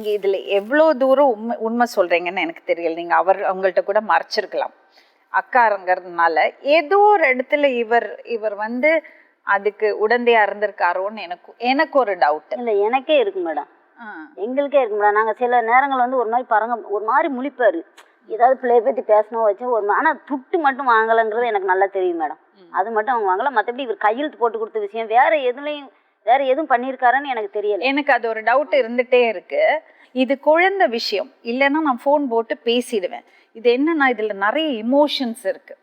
நீங்க இதுல எவ்வளோ தூரம் உண்மை உண்மை சொல்றீங்கன்னு எனக்கு தெரியல. நீங்க அவர் அவங்கள்ட்ட கூட மறைச்சிருக்கலாம். அக்காரங்கிறதுனால ஏதோ ஒரு இடத்துல இவர் இவர் வந்து அதுக்கு உடந்தையா இருந்திருக்காரோன்னு எனக்கு எனக்கு ஒரு டவுட் இல்லை எனக்கே இருக்கு மேடம். எங்களுக்கே இருக்கு மேடம். நாங்கள் சில நேரங்கள் வந்து ஒரு மாதிரி பரங்க ஒரு மாதிரி முழிப்பாரு. ஏதாவது பிள்ளைய பற்றி பேசணும் வச்சு ஒரு ஆனால் துட்டு மட்டும் வாங்கலைங்கிறது எனக்கு நல்லா தெரியும் மேடம். அது மட்டும் அவங்க வாங்கல. மற்றபடி இவர் கையெழுத்து போட்டு கொடுத்த விஷயம் வேற எதுலையும் வேற எதுவும் பண்ணியிருக்காருன்னு எனக்கு தெரியல. எனக்கு அது ஒரு டவுட் இருந்துட்டே இருக்கு. இது குழந்தை விஷயம். இல்லைன்னா நான் ஃபோன் போட்டு பேசிடுவேன். இது என்னன்னா இதுல நிறைய இமோஷன்ஸ் இருக்கு.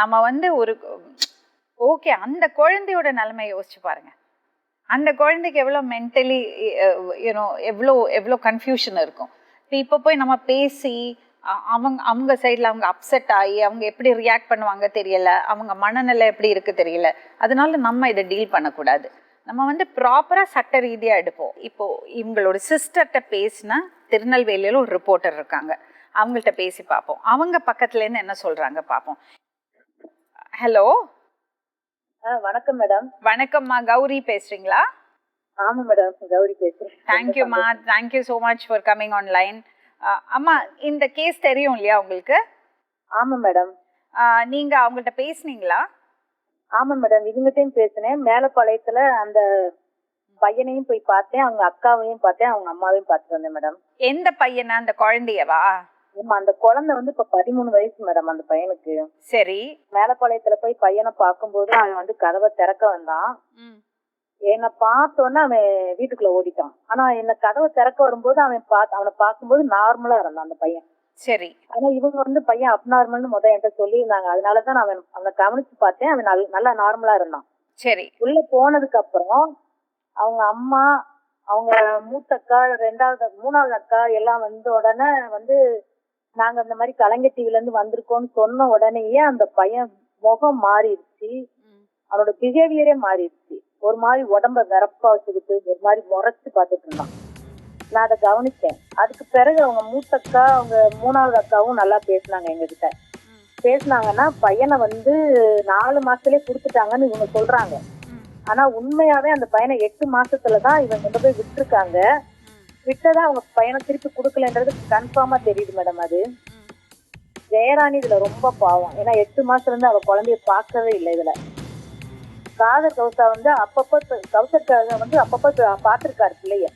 நம்ம வந்து ஒரு ஓகே அந்த குழந்தையோட நிலைமை யோசிச்சு பாருங்க. அந்த குழந்தைக்கு எவ்வளோ மென்டலி யூனோ எவ்வளோ எவ்வளோ கன்ஃபியூஷன் இருக்கும். இப்போ இப்போ போய் நம்ம பேசி அவங்க அவங்க சைடில் அவங்க அப்செட் ஆகி அவங்க எப்படி ரியாக்ட் பண்ணுவாங்க தெரியல அவங்க மனநிலை எப்படி இருக்கு தெரியல. அதனால நம்ம இதை டீல் பண்ணக்கூடாது. நம்ம வந்து ப்ராப்பராக சட்ட ரீதியாக எடுப்போம். இப்போ இவங்களோட சிஸ்டர்கிட்ட பேசினா திருநெல்வேலியில் ஒரு ரிப்போர்ட்டர் இருக்காங்க. அவங்கள்ட்ட பேசி பார்ப்போம். அவங்க பக்கத்துலேருந்து என்ன சொல்கிறாங்க பார்ப்போம். ஹலோ வணக்கம் மேடம் வணக்கம்மா. கௌரி பேசுறீங்களா? ஆமா மேடம் கௌரி பேசுறேன். தேங்க்யூம்மா thank you so much for coming online அம்மா இந்த கேஸ் தெரியும் இல்லையா உங்களுக்கு? ஆமா மேடம் அஹ், நீங்க அவங்கள்ட்ட பேசுனீங்களா? ஆமா மேடம் இவங்ககிட்டயும் பேசினேன். மேலப்பாளையத்துல அந்த பையனையும் போய் பார்த்தேன். அவங்க அக்காவையும் பார்த்தேன். அவங்க அம்மாவையும் பார்த்துட்டு வந்தேன் மேடம் எந்த பையனா? அந்த குழந்தையவா? ஆமா அந்த குழந்தை வந்து இப்ப பதிமூணு வயசு மேடம் அந்த பையனுக்கு. சரி. மேலப்பாளையத்துல போய் பையனை பார்க்கும்போது அவன் வந்து கதவை திறக்க வந்தான். என்னை பார்த்தோன்னே அவன் வீட்டுக்குள்ள ஓடிட்டான். ஆனா என்ன கதவை திறக்க வரும்போது அவன் பார்த்து அவனை பார்க்கும்போது நார்மலா இருந்தான் அந்த பையன். சரி. ஆனா இவங்க வந்து பையன் அப்நார்மல்னு முத என்கிட்ட சொல்லியிருந்தாங்க. அதனாலதான் நான் அவன் அவனை கவனிச்சு பார்த்தேன். அவன் நல்ல- நல்லா நார்மலா இருந்தான். சரி. உள்ள போனதுக்கு அப்புறம் அவங்க அம்மா அவங்க மூத்த அக்கா ரெண்டாவது மூணாவது அக்கா எல்லாம் வந்த உடனே வந்து நாங்க இந்த மாதிரி கலைஞர் டிவில இருந்து வந்திருக்கோம்னு சொன்ன உடனேயே அந்த பையன் முகம் மாறிடுச்சு. அவனோட பிஹேவியரே மாறிடுச்சு. ஒரு மாதிரி உடம்ப வெறப்பா வச்சுக்கிட்டு ஒரு மாதிரி முறைச்சு பார்த்துட்டு இருந்தான். நான் அதை கவனிச்சேன். அதுக்கு பிறகு அவங்க மூத்த அக்கா அவங்க மூணாவது அக்காவும் நல்லா பேசினாங்க எங்ககிட்ட. பேசினாங்கன்னா பையனை வந்து நாலு மாசத்துலயே கொடுத்துட்டாங்கன்னு இவங்க சொல்றாங்க. ஆனா உண்மையாவே அந்த பையனை எட்டு மாசத்துலதான் இவங்க கொண்டு போய் விட்டுருக்காங்க. விட்டதா அவங்க பையனை திருப்பி கொடுக்கலன்றது கன்ஃபார்மா தெரியுது மேடம் அது. ஜெயராணி இதுல ரொம்ப பாவம். ஏன்னா எட்டு மாசத்துல இருந்து அவ குழந்தைய பார்க்கவே இல்லை இதுல. காதர் கௌசா வந்து அப்பப்ப கௌசர் வந்து அப்பப்ப பார்த்துருக்காரு பிள்ளைய.